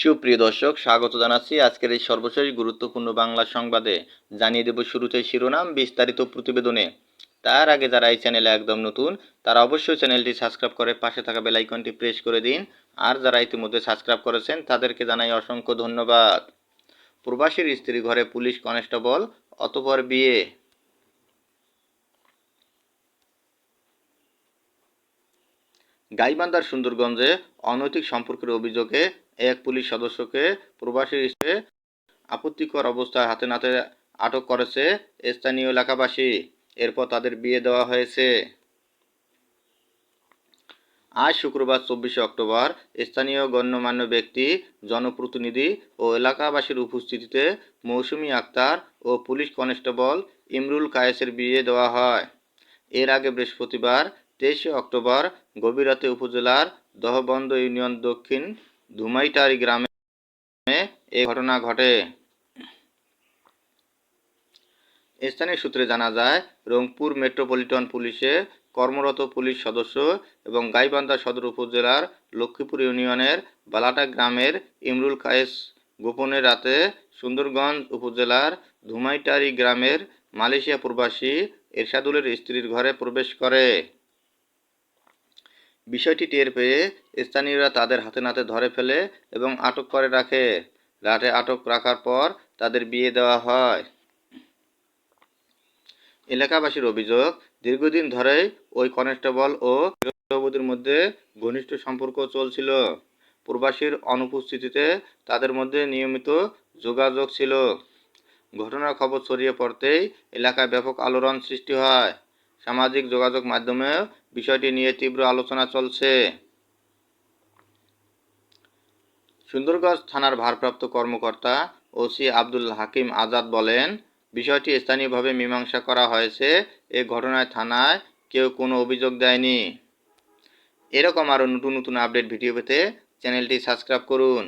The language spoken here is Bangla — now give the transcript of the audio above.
সুপ্রিয় দর্শক, স্বাগত জানাচ্ছি আজকের এই সর্বশেষ গুরুত্বপূর্ণ বাংলা সংবাদে। জানিয়ে দেব শুরুতে শিরোনাম, বিস্তারিত প্রতিবেদনে। তার আগে যারা এই চ্যানেলে একদম নতুন, তারা অবশ্যই চ্যানেলটি সাবস্ক্রাইব করে পাশে থাকা বেল আইকনটি প্রেস করে দিন। আর যারা ইতিমধ্যে সাবস্ক্রাইব করেছেন, তাদেরকে জানাই অসংখ্য ধন্যবাদ। প্রবাসীর স্ত্রী ঘরে পুলিশ কনস্টেবল, অতপর বিয়ে। গাইবান্ধার সুন্দরগঞ্জে অনৈতিক সম্পর্কের অভিযোগে এক পুলিশ সদস্যকে প্রবাসীর হিসেবে আপত্তিকর অবস্থায় হাতে নাতে আটক করেছে স্থানীয় এলাকাবাসী। এরপর তাদের বিয়ে দেওয়া হয়েছে। আজ শুক্রবার চব্বিশে অক্টোবর স্থানীয় গণ্যমান্য ব্যক্তি, জনপ্রতিনিধি ও এলাকাবাসীর উপস্থিতিতে মৌসুমী আক্তার ও পুলিশ কনস্টেবল ইমরুল কায়েসের বিয়ে দেওয়া হয়। এর আগে বৃহস্পতিবার তেইশে অক্টোবর গভীর রাতে উপজেলার দহবন্দ ইউনিয়ন দক্ষিণ ধুমাইটারি গ্রামে এ ঘটনা ঘটে। স্থানীয় সূত্রে জানা যায়, রংপুর মেট্রোপলিটন পুলিশে কর্মরত পুলিশ সদস্য এবং গাইবান্ধা সদর উপজেলার লক্ষ্মীপুর ইউনিয়নের বালাটা গ্রামের ইমরুল কায়েস গোপনে রাতে সুন্দরগঞ্জ উপজেলার ধুমাইটারি গ্রামের মালয়েশিয়া প্রবাসী এরশাদুলের স্ত্রীর ঘরে প্রবেশ করে। বিষয়টি টের পেয়ে স্থানীয়রা তাদের হাতে নাতে ধরে ফেলে এবং আটক করে রাখে। রাতে আটক রাখার পর তাদের বিয়ে দেওয়া হয়। এলাকাবাসীর অভিযোগ, দীর্ঘদিন ধরেই ওই কনস্টেবল ও গৃহবধূর মধ্যে ঘনিষ্ঠ সম্পর্ক চলছিল। প্রবাসীর অনুপস্থিতিতে তাদের মধ্যে নিয়মিত যোগাযোগ ছিল। ঘটনার খবর ছড়িয়ে পড়তেই এলাকায় ব্যাপক আলোড়ন সৃষ্টি হয়। সামাজিক যোগাযোগ মাধ্যমেও বিষয়টি নিয়ে তীব্র আলোচনা চলছে। সুন্দরগঞ্জ থানার ভারপ্রাপ্ত কর্মকর্তা ওসি আব্দুল হাকিম আজাদ বলেন, বিষয়টি স্থানীয়ভাবে মীমাংসা করা হয়েছে, এ ঘটনায় থানায় কেউ কোনো অভিযোগ দেয়নি। এরকম আরও নতুন নতুন আপডেট ভিডিও পেতে চ্যানেলটি সাবস্ক্রাইব করুন।